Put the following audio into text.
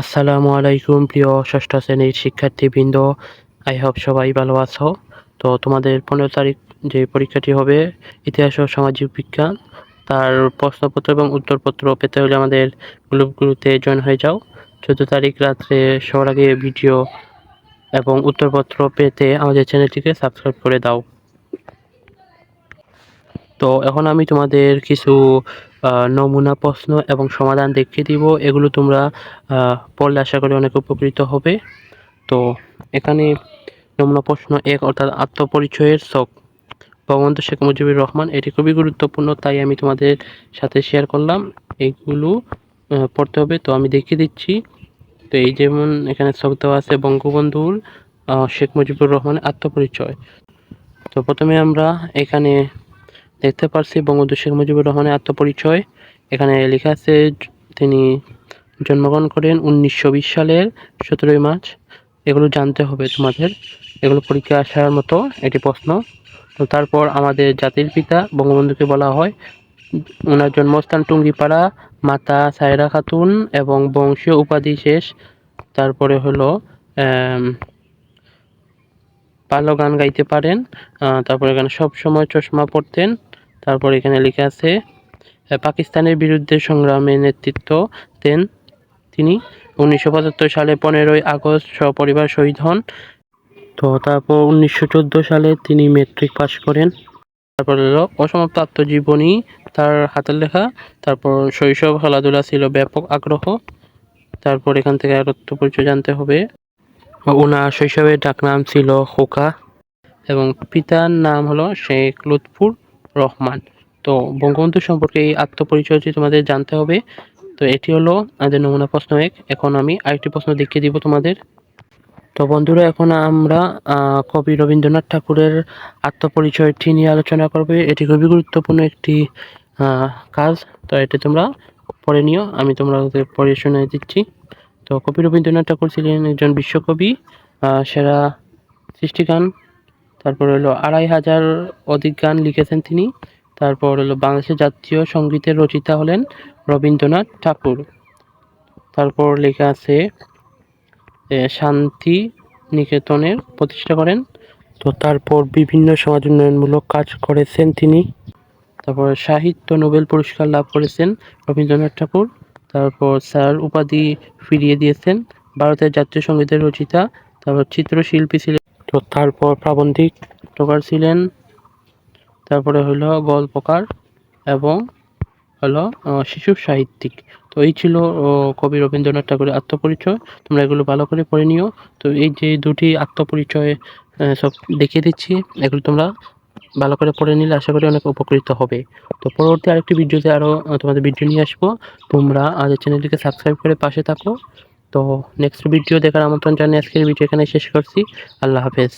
আসসালামু আলাইকুম, প্রিয় ষষ্ঠ শ্রেণির শিক্ষার্থীবৃন্দ। আই হোপ সবাই ভালো আছো। তো তোমাদের পনেরো তারিখ যে পরীক্ষাটি হবে, ইতিহাস ও সামাজিক বিজ্ঞান, তার প্রশ্নপত্র এবং উত্তরপত্র পেতে হলে আমাদের গ্রুপগুলোতে জয়েন হয়ে যাও। চোদ্দ তারিখ রাত্রে সবার আগে ভিডিও এবং উত্তরপত্র পেতে আমাদের চ্যানেলটিকে সাবস্ক্রাইব করে দাও। তো এখন আমি তোমাদের কিছু নমুনা প্রশ্ন এবং সমাধান দেখিয়ে দিব। এগুলো তোমরা পড়লে আশা করি অনেক উপকৃত হবে। তো এখানে নমুনা প্রশ্ন এক অর্থাৎ আত্মপরিচয়ের শখ। বঙ্গবন্ধু শেখ মুজিবুর রহমান এটি খুবই গুরুত্বপূর্ণ তাই আমি তোমাদের সাথে শেয়ার করলাম। এইগুলো আহ, পড়তে হবে। তো আমি দেখিয়ে দিচ্ছি। তো এই যেমন এখানে শখ দেওয়া আছে বঙ্গবন্ধুর শেখ মুজিবুর রহমানের আত্মপরিচয়। তো প্রথমে আমরা এখানে দেখতে পারছি বঙ্গবন্ধু শেখ মুজিবুর রহমানের আত্মপরিচয়। এখানে লেখা আছে, তিনি জন্মগ্রহণ করেন উনিশশো বিশ সালের সতেরোই মার্চ। এগুলো জানতে হবে তোমাদের। এগুলো পরীক্ষা আসার মতো এটি প্রশ্ন। তো তারপর আমাদের জাতির পিতা বঙ্গবন্ধুকে বলা হয়। ওনার জন্মস্থান টুঙ্গিপাড়া, মাতা সায়রা খাতুন এবং বংশীয় উপাধি শেষ। তারপরে হলো ভালো গান গাইতে পারেন। তারপর এখানে সময় চশমা পরতেন। তারপর এখানে লেখা আছে পাকিস্তানের বিরুদ্ধে সংগ্রামে নেতৃত্ব দেন তিনি। উনিশশো পঁচাত্তর সালে পনেরোই আগস্ট সপরিবার শহীদ হন। তো তারপর উনিশশো চোদ্দ সালে তিনি মেট্রিক পাস করেন। তারপর হলো অসমাপ্ত আত্মজীবনী তার হাতের লেখা। তারপর শৈশব খেলাধুলা ছিল ব্যাপক আগ্রহ। তারপর এখান থেকে আর তথ্য পরিচয় জানতে হবে। ওনার শৈশবের ডাকনাম ছিল খোকা এবং পিতার নাম হলো শেখ লুৎফুর। রহমান। তো বঙ্গবন্ধু সম্পর্কে এই আত্মপরিচয়টি তোমাদের জানতে হবে। তো এটি হলো আমাদের নমুনা প্রশ্ন এক। এখন আমি আরেকটি প্রশ্ন দেখিয়ে দিব তোমাদের। তো বন্ধুরা, এখন আমরা কবি রবীন্দ্রনাথ ঠাকুরের আত্মপরিচয়টি নিয়ে আলোচনা করবে। এটি খুবই গুরুত্বপূর্ণ একটি কাজ। তো এটি তোমরা পড়ে নিও। আমি তোমাদের পড়ে শুনে দিচ্ছি। তো কবি রবীন্দ্রনাথ ঠাকুর ছিলেন একজন বিশ্বকবি সেরা সৃষ্টিগান তারপর হলো আড়াই হাজার অধিক গান লিখেছেন তিনি। তারপর হলো বাংলাদেশের জাতীয় সঙ্গীতের রচিতা হলেন রবীন্দ্রনাথ ঠাকুর। তারপর লেখা আছে শান্তি নিকেতনের প্রতিষ্ঠা করেন। তো তারপর বিভিন্ন সমাজ উন্নয়নমূলক কাজ করেছেন তিনি। তারপর সাহিত্য নোবেল পুরস্কার লাভ করেছেন রবীন্দ্রনাথ ঠাকুর। তারপর স্যার উপাধি ফিরিয়ে দিয়েছেন ভারতের জাতীয় সঙ্গীতের রচিতা। তারপর চিত্রশিল্পী ছিলেন তো তারপর প্রাবন্ধিক নাট্যকার ছিলেন। তারপরে হলো গল্পকার এবং হলো শিশু সাহিত্যিক। তো এই ছিল কবি রবীন্দ্রনাথ ঠাকুরের আত্মপরিচয়। তোমরা এগুলো ভালো করে পড়ে নিও। তো এই যে দুটি আত্মপরিচয় সব দেখিয়ে দিচ্ছি, এগুলো তোমরা ভালো করে পড়ে নিলে আশা করি অনেক উপকৃত হবে। তো পরবর্তী আরেকটি ভিডিওতে আরও তোমাদের ভিডিও নিয়ে আসব। তোমরা আমাদের চ্যানেলটিকে সাবস্ক্রাইব করে পাশে থাকো। তো নেক্সট ভিডিও দেখার আমন্ত্রণ জানিয়ে আজকের ভিডিও এখানে শেষ করছি। আল্লাহ হাফেজ।